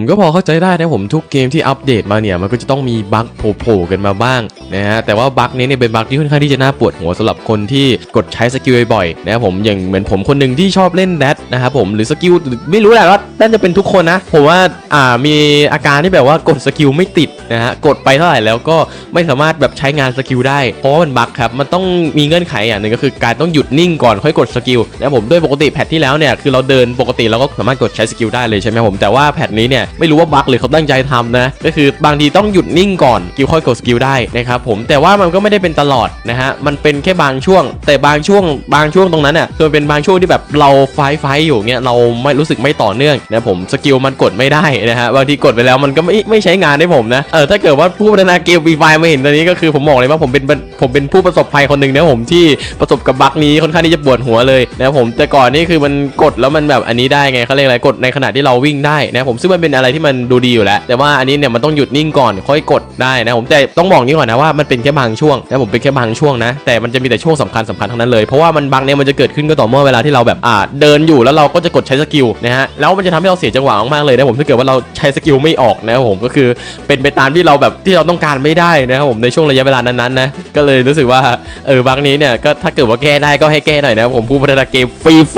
ผมก็พอเข้าใจได้นะผมทุกเกมที่อัปเดตมาเนี่ยมันก็จะต้องมีบั๊กโผล่ๆกันมาบ้างนะฮะแต่ว่าบั๊กนี้เนี่ยเป็นบั๊กที่ค่อนข้างที่จะน่าปวดหัวสำหรับคนที่กดใช้สกิลบ่อยๆนะครับผมอย่างเหมือนผมคนหนึ่งที่ชอบเล่นแดดนะครับผมหรือสกิลไม่รู้แหละว่า น่าจะเป็นทุกคนนะ ผมว่าอ่ามีอาการที่แบบว่ากดสกิลไม่ติดนะฮะกดไปเท่าไหร่แล้วก็ไม่สามารถแบบใช้งานสกิลได้ เพราะว่ามันบั๊กครับ มันต้องมีเงื่อนไขอย่างหนึ่งก็คือการต้องหยุดนิ่งก่อนค่อยกดสกิลนะผมด้วยปกติแพทที่แล้วเนี่ยคือเราเดินปกติเราก็สามารถกดใช้สกิลได้เลยใช่ไหมผมแต่ว่าแพทนี้เนี่ยไม่รู้ว่าบั๊กหรือเขาตั้งใจทำนะก็คือบางทีต้องหยุดนิ่งก่อนกิลค่อยกดสกิลได้นะครับผมแต่ว่ามันก็ไม่ได้เป็นตลอดนะฮะมันเป็นแค่บางช่วง แต่บางช่วงบางช่วงตรงนั้นเนี่ยคือเป็นบางช่วงที่แบบเราไฟไฟอยู่เงี้ยเราไม่รู้สึกไม่ต่อเนื่องนะผมสกิลมันกดไม่ได้นะฮะบางทีกดไปแล้วมันก็ไม่ไม่ใช้งานให้ผมนะเออถ้าเกิดว่าผู้พัฒนาเกมฟรีไฟมาเห็นตอนนี้ก็คือผมบอกเลยว่าผมเป็นผมเป็นผู้ประสบภัยคนหนึ่งนะผมที่ประสบกับบั๊กนี้ค่อนข้างที่จะปวดหัวเลยนะผมแต่ก่อนนี่คือมันกดแล้วมันแบบอันนี้ได้ไงเขาเรียกอะไรกดในขณะที่เราวิ่งได้นะผมซึ่งมันเป็นอะไรที่มันดูดีอยู่แล้ว แต่ว่าอันนี้เนี่ยมันต้องหยุดนิ่งก่อนค่อยกดได้นะผมแต่ต้องบอกนี้ก่อนนะว่ามันเป็นแค่บางช่วงนะผมเป็นแค่บางช่วงนะแต่มันจะมีแต่ช่วงสำคัญสำคัญทั้งนั้นเลยเพราะว่ามันบางเนี่ยมันจะเกิดขึ้นก็ต่อเมื่อเวลาที่เราแบบอ่าเดินอยู่แล้วเราก็จะกดใช้สกิลนะฮะแล้วมันจะทำให้เราเสียจังหวะมากๆเลยนะผมถ้าเกิดว่าเราใช้สกิลไม่ออกนะครับผมก็คือเป็นไปตามที่เราแบบที่เราต้องการไม่ได้นะครับผมในช่วงระยะเวลานั้นๆนะก็เลยรู้สึกว่าเออบางนี้เนี่ยก็ถ้าเกิดว่าแก้ได้ก็ให้แก้หน่อยนะครับผมผู้พัฒนาเกมฟรีไฟ